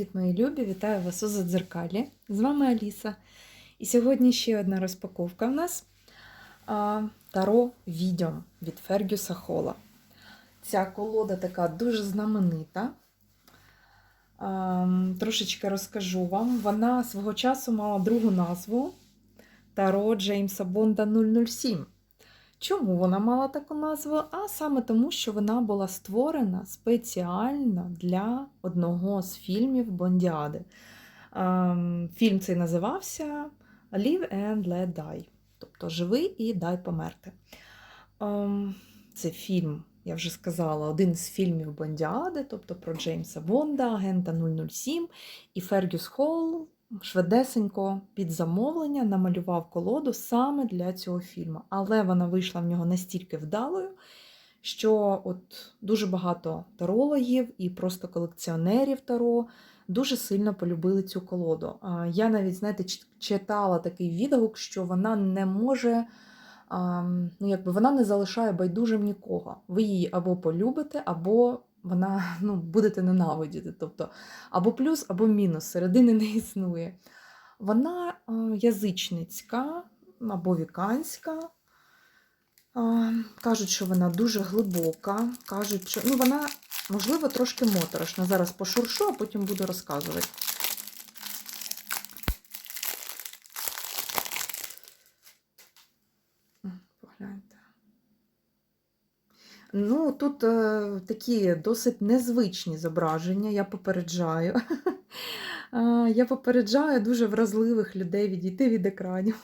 Привіт, мої любі! Вітаю вас у Задзеркалі. З вами Аліса. І сьогодні ще одна розпаковка в нас Таро Відьом від Фергюса Хола. Ця колода така дуже знаменита. Трошечки розкажу вам. Вона свого часу мала другу назву Таро Джеймса Бонда 007. Чому вона мала таку назву? А саме тому, що вона була створена спеціально для одного з фільмів Бондіади. Ем, Фільм цей називався Live and Let Die, тобто Живи і дай померти. Ем, Це фільм, я вже сказала, один з фільмів Бондіади, тобто про Джеймса Бонда, агента 007 і Фергюс Холл швидесенько під замовлення намалював колоду саме для цього фільму. Але вона вийшла в нього настільки вдалою, що от дуже багато тарологів і просто колекціонерів таро дуже сильно полюбили цю колоду. Я навіть, знаєте, читала такий відгук, що вона не може. Ну, якби вона не залишає байдужим нікого. Ви її або полюбите, або вона ну, будете ненавидіти. Тобто або плюс, або мінус, середини не існує. Вона е, язичницька або віканська. Кажуть, що вона дуже глибока. Кажуть, що ну, вона, можливо, трошки моторошна. Зараз пошуршу, а потім буду розказувати. М, Погляньте. Ну, тут е, такі досить незвичні зображення, я попереджаю. Я попереджаю дуже вразливих людей відійти від екранів.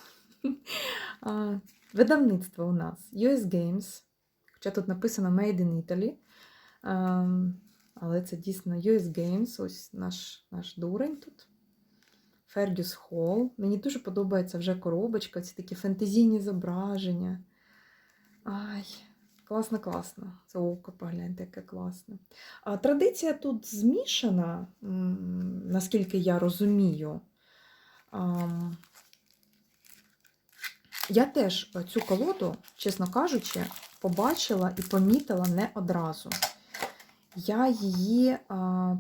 Видавництво у нас US Games, хоча тут написано Made in Italy. Але це дійсно US Games, ось наш, наш дурень тут. Fergus Hall. Мені дуже подобається вже коробочка, ці такі фентезійні зображення. Ай, класно, класно. Це око, погляньте, яке класне. А традиція тут змішана, наскільки я розумію. Я теж цю колоду, чесно кажучи, побачила і помітила не одразу. Я її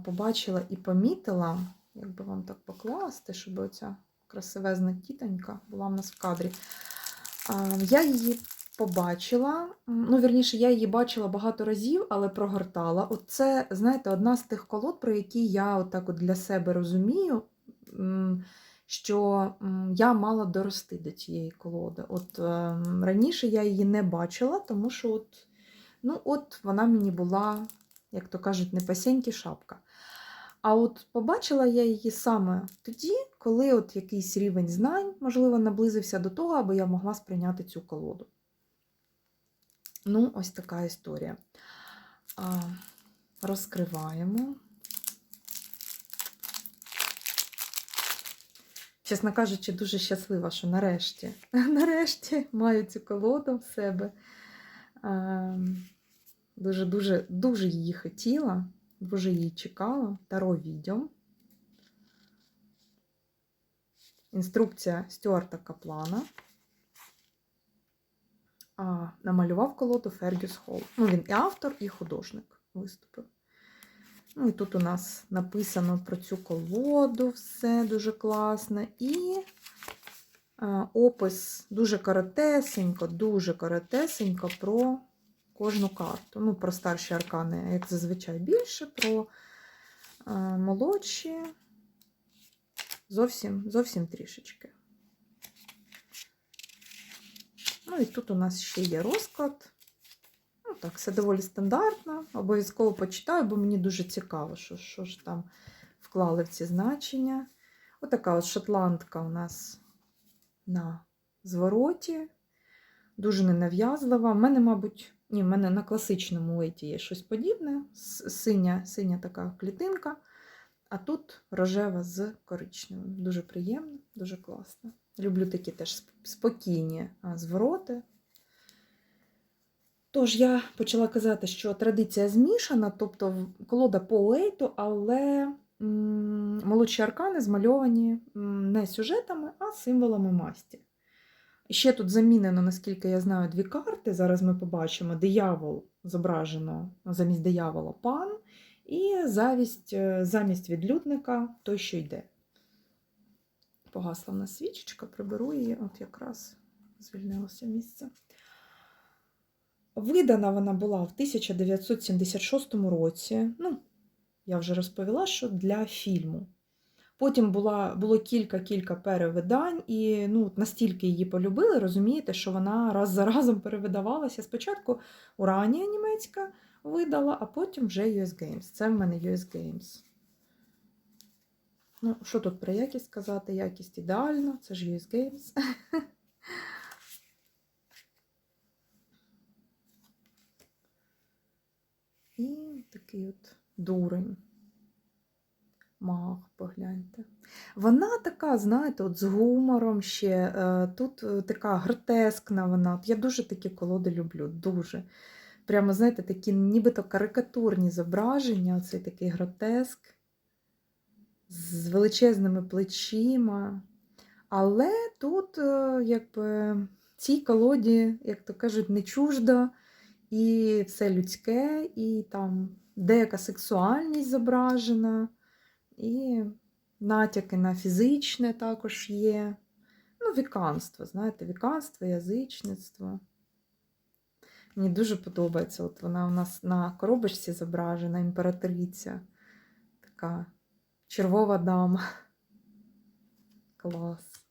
побачила і помітила, як би вам так покласти, щоб оця красивезна тітонька була в нас в кадрі. Я її побачила. Ну, вірніше, я її бачила багато разів, але прогортала. От це, знаєте, одна з тих колод, про які я отак от для себе розумію, що я мала дорости до цієї колоди. От ем, раніше я її не бачила, тому що от, ну, от вона мені була, як то кажуть, не пасеньки шапка. А от побачила я її саме тоді, коли от якийсь рівень знань, можливо, наблизився до того, аби я могла сприйняти цю колоду. Ну, ось така історія. Розкриваємо. Чесно кажучи, дуже щаслива, що нарешті, нарешті маю цю колоду в себе. Дуже-дуже дуже її хотіла, дуже її чекала. Таро відьом. Інструкція Стюарта Каплана. А, намалював колоду Фергюс Холл. Ну, він і автор, і художник виступив. Ну, і тут у нас написано про цю колоду, все дуже класно. І а, опис дуже коротесенько, дуже коротесенько про кожну карту. Ну, про старші аркани, як зазвичай, більше, про а, молодші. Зовсім, зовсім трішечки. Ну і тут у нас ще є розклад. Ну так, все доволі стандартно. Обов'язково почитаю, бо мені дуже цікаво, що, що ж там вклали в ці значення. Отака от шотландка у нас на звороті. Дуже ненав'язлива. У мене, мабуть, ні, в мене на класичному лейті є щось подібне. Синя, синя така клітинка. А тут рожева з коричневим. Дуже приємно, дуже класно. Люблю такі теж спокійні звороти. Тож я почала казати, що традиція змішана, тобто колода по лейту, але молодші аркани змальовані не сюжетами, а символами масті. Ще тут замінено, наскільки я знаю, дві карти. Зараз ми побачимо диявол зображено замість диявола пан, І завість, е, замість відлюдника той, що йде. Погасла в нас свічечка, приберу її, от якраз звільнилося місце. Видана вона була в 1976 році. Ну, я вже розповіла, що для фільму. Потім була, було кілька-кілька перевидань, і ну, настільки її полюбили, розумієте, що вона раз за разом перевидавалася. Спочатку Уранія німецька видала, а потім вже US Games. Це в мене US Games. Ну, що тут про якість сказати? Якість ідеальна, це ж US Games. І такий от дурень. Маг, погляньте. Вона така, знаєте, от з гумором ще. е, Тут е, така гротескна вона. Я дуже такі колоди люблю, дуже. Прямо, знаєте, такі нібито карикатурні зображення, оцей такий гротеск з величезними плечима. Але тут, е, якби, цій колоді, як то кажуть, не чуждо і все людське, і там деяка сексуальність зображена, і натяки на фізичне також є. Ну, віканство, знаєте, віканство, язичництво. Мені дуже подобається. От вона у нас на коробочці зображена, імператриця. Така червова дама. Клас.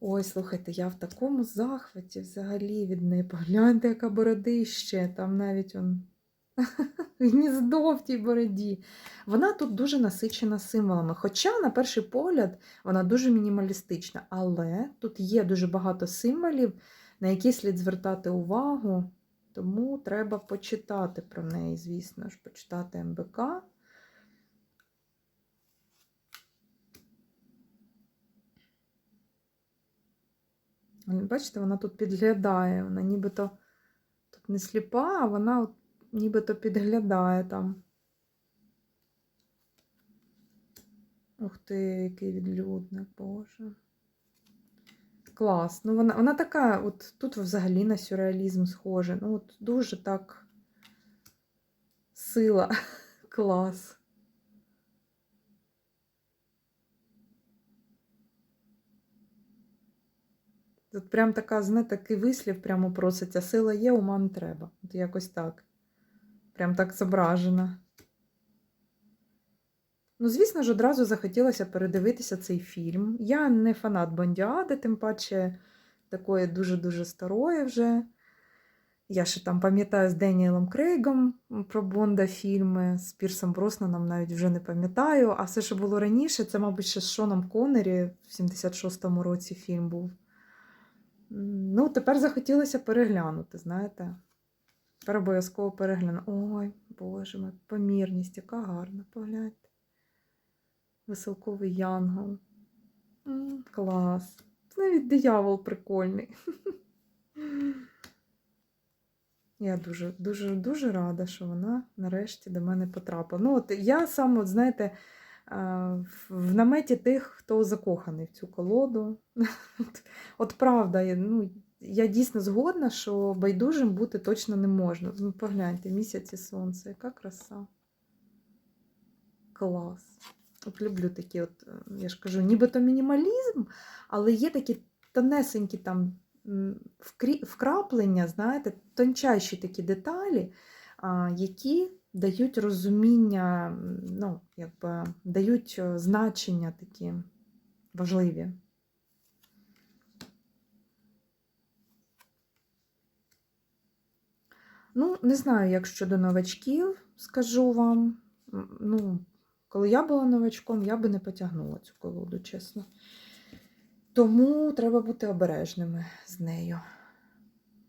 Ой, слухайте, я в такому захваті взагалі від неї. Погляньте, яка бородище. Там навіть он гніздо в тій бороді. Вона тут дуже насичена символами. Хоча, на перший погляд, вона дуже мінімалістична. Але тут є дуже багато символів, на які слід звертати увагу. Тому треба почитати про неї, звісно ж, почитати МБК. Бачите, вона тут підглядає, вона нібито тут не сліпа, а вона от нібито підглядає там. Ух ти, який відлюдник, Боже. Клас. Ну, вона, вона така, от тут взагалі на сюрреалізм схоже. Ну, от дуже так сила. Клас. Тут прям така, знаєте, такий вислів прямо проситься. Сила є, ума не треба. От якось так. Прям так зображена. Ну, звісно ж, одразу захотілося передивитися цей фільм. Я не фанат Бондіади, тим паче такої дуже-дуже старої вже. Я ще там пам'ятаю з Деніелом Крейгом про Бонда фільми, з Пірсом Броснаном навіть вже не пам'ятаю. А все, що було раніше, це, мабуть, ще з Шоном Коннері в 76-му році фільм був. Ну, тепер захотілося переглянути, знаєте. Тепер обов'язково перегляну. Ой, Боже мой, помірність, яка гарна, погляньте. Веселковий янгол. М, Клас. Навіть диявол прикольний. Я дуже, дуже, дуже рада, що вона нарешті до мене потрапила. Ну, от я сам, от, знаєте, в наметі тих, хто закоханий в цю колоду. От правда, я, ну, я дійсно згодна, що байдужим бути точно не можна. Ну, Погляньте, місяць і сонце, яка краса. Клас. От люблю такі, от, я ж кажу, нібито мінімалізм, але є такі тонесенькі там вкраплення, знаєте, тончайші такі деталі, які дають розуміння, ну, якби дають е, значення такі важливі. Ну, не знаю, як щодо новачків, скажу вам. Ну, коли я була новачком, я би не потягнула цю колоду, чесно. Тому треба бути обережними з нею.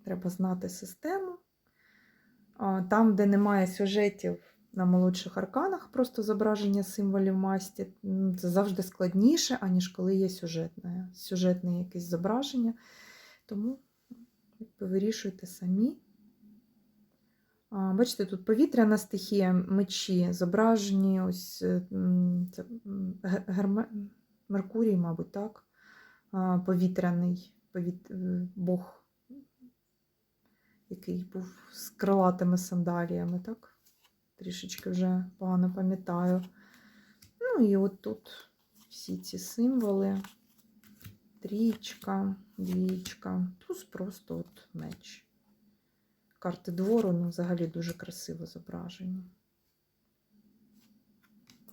Треба знати систему. Там, де немає сюжетів на молодших арканах, просто зображення символів масті, це завжди складніше, аніж коли є сюжетне, сюжетне якесь зображення. Тому вирішуйте самі. Бачите, тут повітряна стихія мечі, зображені ось е, це герме... Меркурій, мабуть, так? Повітряний повіт... Е, Бог який був з крилатими сандаліями, так? трішечки вже погано пам'ятаю. Ну і от тут всі ці символи. Трічка, двічка, туз просто от меч. Карти двору, ну, взагалі дуже красиво зображені.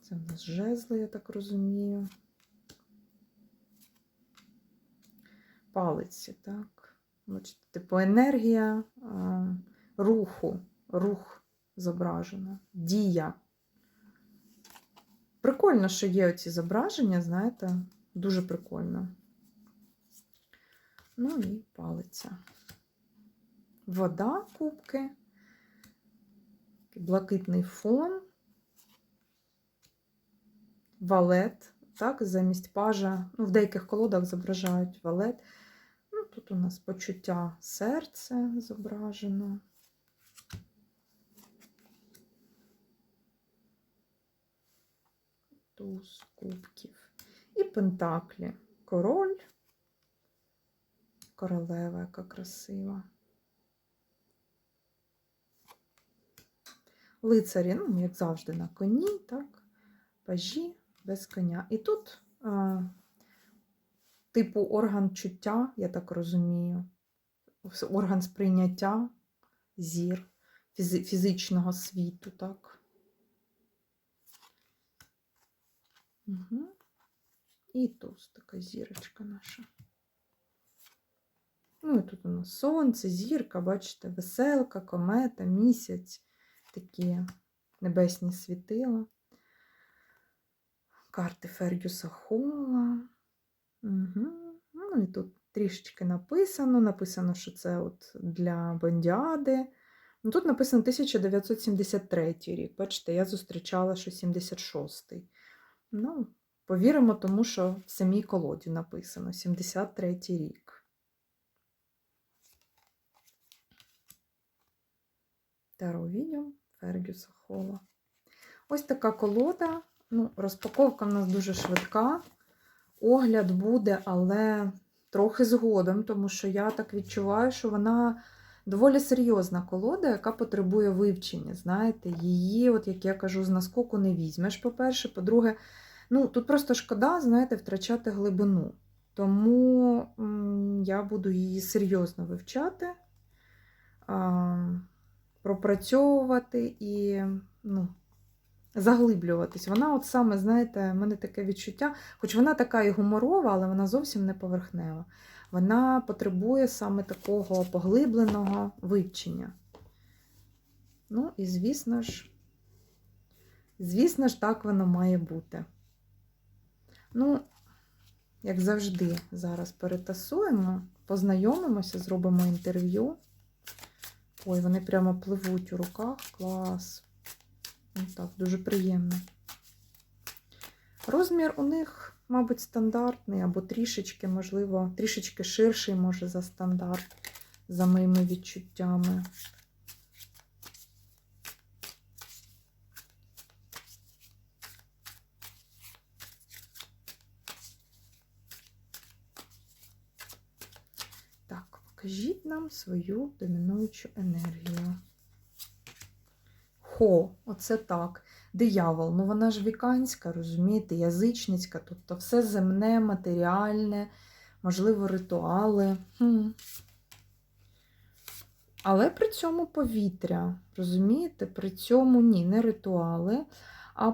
Це в нас жезли, я так розумію. Палиці, так. Типу енергія а, руху, рух зображено, дія. Прикольно, що є оці зображення, знаєте, дуже прикольно. Ну і палиця. Вода, кубки, блакитний фон, валет, так, замість пажа. Ну, в деяких колодах зображають валет. Ну, тут у нас почуття серця зображено. Туз кубків. І пентаклі. Король, королева, яка красива. Лицарі, ну, як завжди, на коні, так, пажі без коня. І тут а, типу орган чуття, я так розумію, орган сприйняття, зір фізи- фізичного світу, так. Угу. І тут така зірочка наша. Ну, і тут у нас сонце, зірка, бачите, веселка, комета, місяць, такі небесні світила. Карти Фергюса Холла. Угу. Ну, і тут трішечки написано. Написано, що це от для Бондіади. Ну, тут написано 1973 рік. Бачите, я зустрічала, що 76-й. Ну, повіримо тому, що в самій колоді написано 73 рік. Таро відео Фергюса Холла. Ось така колода. Ну, розпаковка в нас дуже швидка. Огляд буде, але трохи згодом, тому що я так відчуваю, що вона доволі серйозна колода, яка потребує вивчення. Знаєте, її, от як я кажу, з наскоку не візьмеш, по-перше. По-друге, ну, тут просто шкода, знаєте, втрачати глибину. Тому я буду її серйозно вивчати, пропрацьовувати і ну, заглиблюватись. Вона, от саме, знаєте, в мене таке відчуття, хоч вона така і гуморова, але вона зовсім не поверхнева. Вона потребує саме такого поглибленого вивчення. Ну, і звісно ж, звісно ж, так воно має бути. Ну, як завжди, зараз перетасуємо, познайомимося, зробимо інтерв'ю. Ой, вони прямо пливуть у руках. Клас. Ось так, дуже приємно. Розмір у них, мабуть, стандартний, або трішечки, можливо, трішечки ширший, може, за стандарт, за моїми відчуттями. Так, покажіть нам свою домінуючу енергію. Хо, оце так. Диявол, ну вона ж віканська, розумієте, язичницька, тобто все земне, матеріальне, можливо, ритуали. Хм. Але при цьому повітря, розумієте? При цьому ні, не ритуали,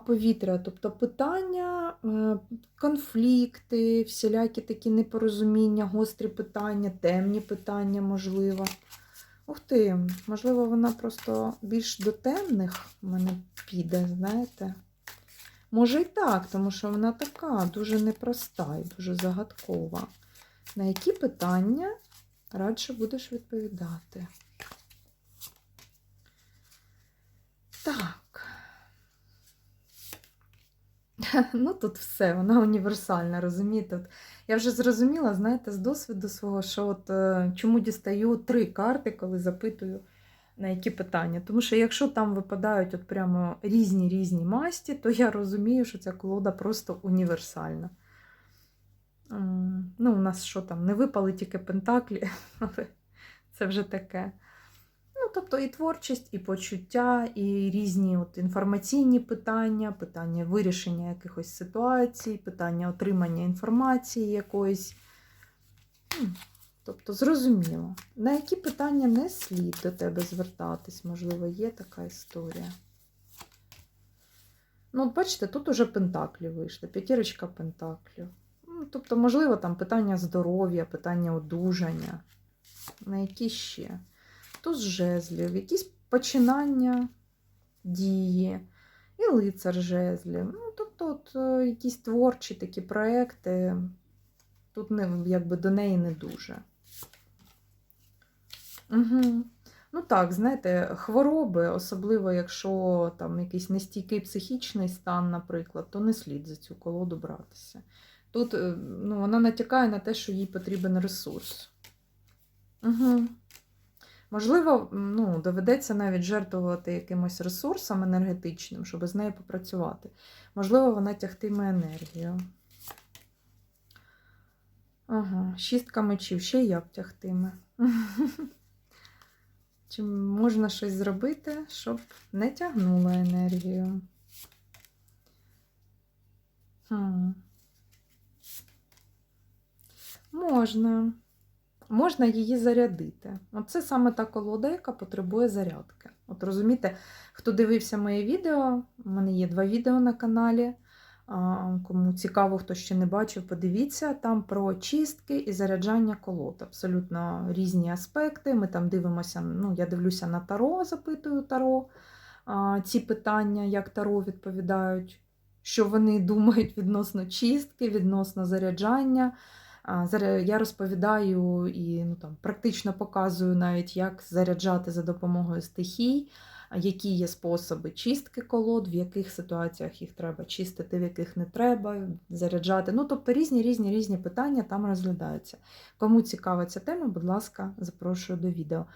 повітря. Тобто питання, е, конфлікти, всілякі такі непорозуміння, гострі питання, темні питання, можливо. Ух ти, можливо, вона просто більш до темних в мене піде, знаєте? Може і так, тому що вона така дуже непроста і дуже загадкова. На які питання радше будеш відповідати? Так. Ну, тут все, вона універсальна, розумієте? От я вже зрозуміла, знаєте, з досвіду свого, що от е, чому дістаю три карти, коли запитую, на які питання. Тому що якщо там випадають от прямо різні різні масті, то я розумію, що ця колода просто універсальна. Ну, у нас що там, не випали тільки пентаклі, але це вже таке. Тобто і творчість, і почуття, і різні от інформаційні питання, питання вирішення якихось ситуацій, питання отримання інформації якоїсь. Тобто, зрозуміло, на які питання не слід до тебе звертатись, можливо, є така історія. Ну, от бачите, тут уже пентаклі вийшли, п'ятірочка пентаклів. Ну, тобто, можливо, там питання здоров'я, питання одужання. На які ще? Туз жезлів, якісь починання дії, і лицар жезлів. Ну, тобто, от, е, якісь творчі такі проекти. Тут не, якби до неї не дуже. Угу. Ну так, знаєте, хвороби, особливо якщо там якийсь нестійкий психічний стан, наприклад, то не слід за цю колоду братися. Тут е, ну, вона натякає на те, що їй потрібен ресурс. Угу. Можливо, ну, доведеться навіть жертвувати якимось ресурсом енергетичним, щоб з нею попрацювати. Можливо, вона тягтиме енергію. Ага, шістка мечів, ще як тягтиме. Чи можна щось зробити, щоб не тягнуло енергію? Хм. Можна. Можна її зарядити. Оце саме та колода, яка потребує зарядки. От розумієте, хто дивився моє відео, у мене є два відео на каналі. Кому цікаво, хто ще не бачив, подивіться там про чистки і заряджання колод. Абсолютно різні аспекти. Ми там дивимося, ну, я дивлюся на таро, запитую таро ці питання, як таро відповідають, що вони думають відносно чистки, відносно заряджання. Я розповідаю і ну, там, практично показую навіть, як заряджати за допомогою стихій які є способи чистки колод, в яких ситуаціях їх треба чистити, в яких не треба, заряджати. Ну, тобто різні різні різні питання там розглядаються. Кому цікава ця тема, будь ласка, запрошую до відео.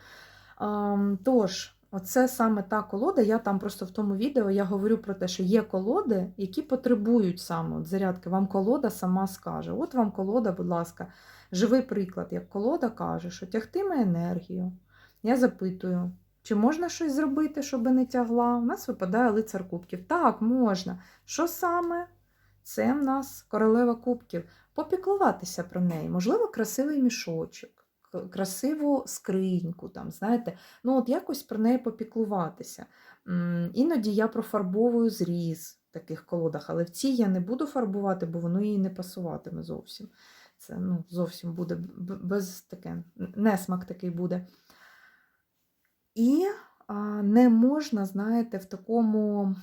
Тож, оце саме та колода. Я там просто в тому відео я говорю про те, що є колоди, які потребують саме от зарядки. Вам колода сама скаже. От вам колода, будь ласка, живий приклад, як колода каже, що тягтиме енергію. Я запитую, чи можна щось зробити, щоб не тягла? У нас випадає лицар кубків. Так, можна. Що саме? Це в нас королева кубків. Попіклуватися про неї. Можливо, красивий мішочок, красиву скриньку, там, знаєте, ну от якось про неї попіклуватися. Іноді я профарбовую зріз в таких колодах, але в цій я не буду фарбувати, бо воно їй не пасуватиме зовсім. Це ну, зовсім буде без таке, несмак такий буде. І не можна, знаєте, в такому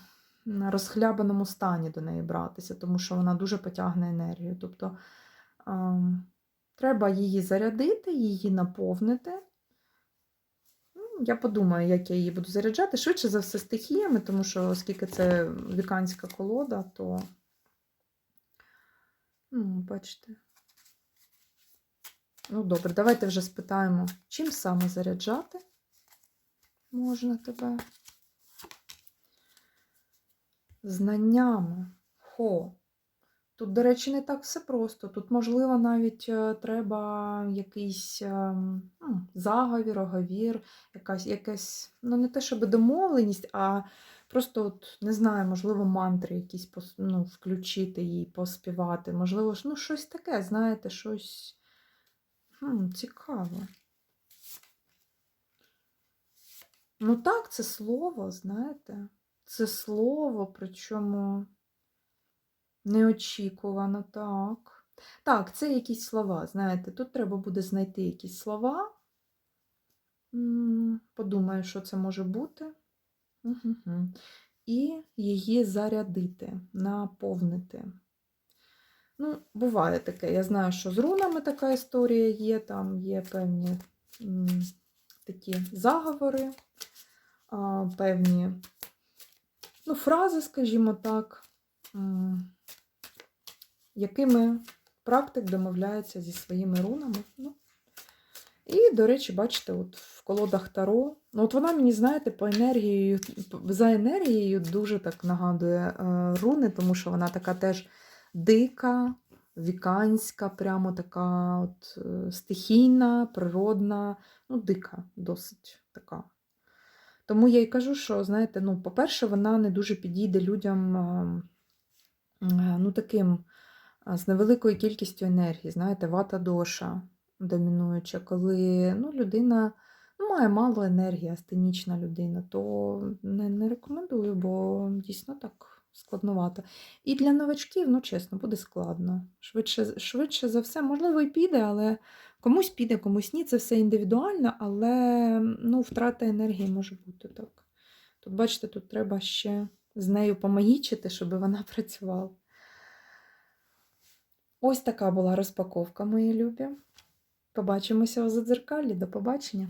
розхлябаному стані до неї братися, тому що вона дуже потягне енергію. Тобто треба її зарядити, її наповнити. Ну, Я подумаю, як я її буду заряджати. Швидше за все стихіями, тому що, оскільки це віканська колода, то, ну, бачите. Ну, добре, давайте вже спитаємо, чим саме заряджати можна тебе. Знаннями. Хо. Тут, до речі, не так все просто. Тут, можливо, навіть е, треба якийсь ем, ну, заговір, оговір, якась, якась, ну, не те, щоб домовленість, а просто, от, не знаю, можливо, мантри якісь ну, включити їй, поспівати. Можливо, ну, щось таке, знаєте, щось хм, цікаве. Ну так, це слово, знаєте, це слово, причому неочікувано, так. Так, це якісь слова, знаєте, тут треба буде знайти якісь слова. Подумаю, що це може бути. Угу. І її зарядити, наповнити. Ну, буває таке. Я знаю, що з рунами така історія є, там є певні такі заговори, певні ну, фрази, скажімо так, якими практик домовляється зі своїми рунами. Ну, і, до речі, бачите, от в колодах Таро. Ну, от вона мені, знаєте, по енергією, за енергією дуже так нагадує е, руни, тому що вона така теж дика, віканська, прямо така от, е, стихійна, природна, ну, дика, досить така Тому я й кажу, що, знаєте, ну, по-перше, вона не дуже підійде людям а, а, ну, таким з невеликою кількістю енергії, знаєте, вата доша домінуюча, коли ну, людина ну, має мало енергії, астенічна людина, то не, не рекомендую, бо дійсно так складновато. І для новачків, ну чесно, буде складно. Швидше, швидше за все, можливо, і піде, але комусь піде, комусь ні. Це все індивідуально, але ну, втрата енергії може бути так. Тут, бачите, тут треба ще з нею помагічити, щоб вона працювала. Ось така була розпаковка, мої любі. Побачимося у задзеркалі. До побачення!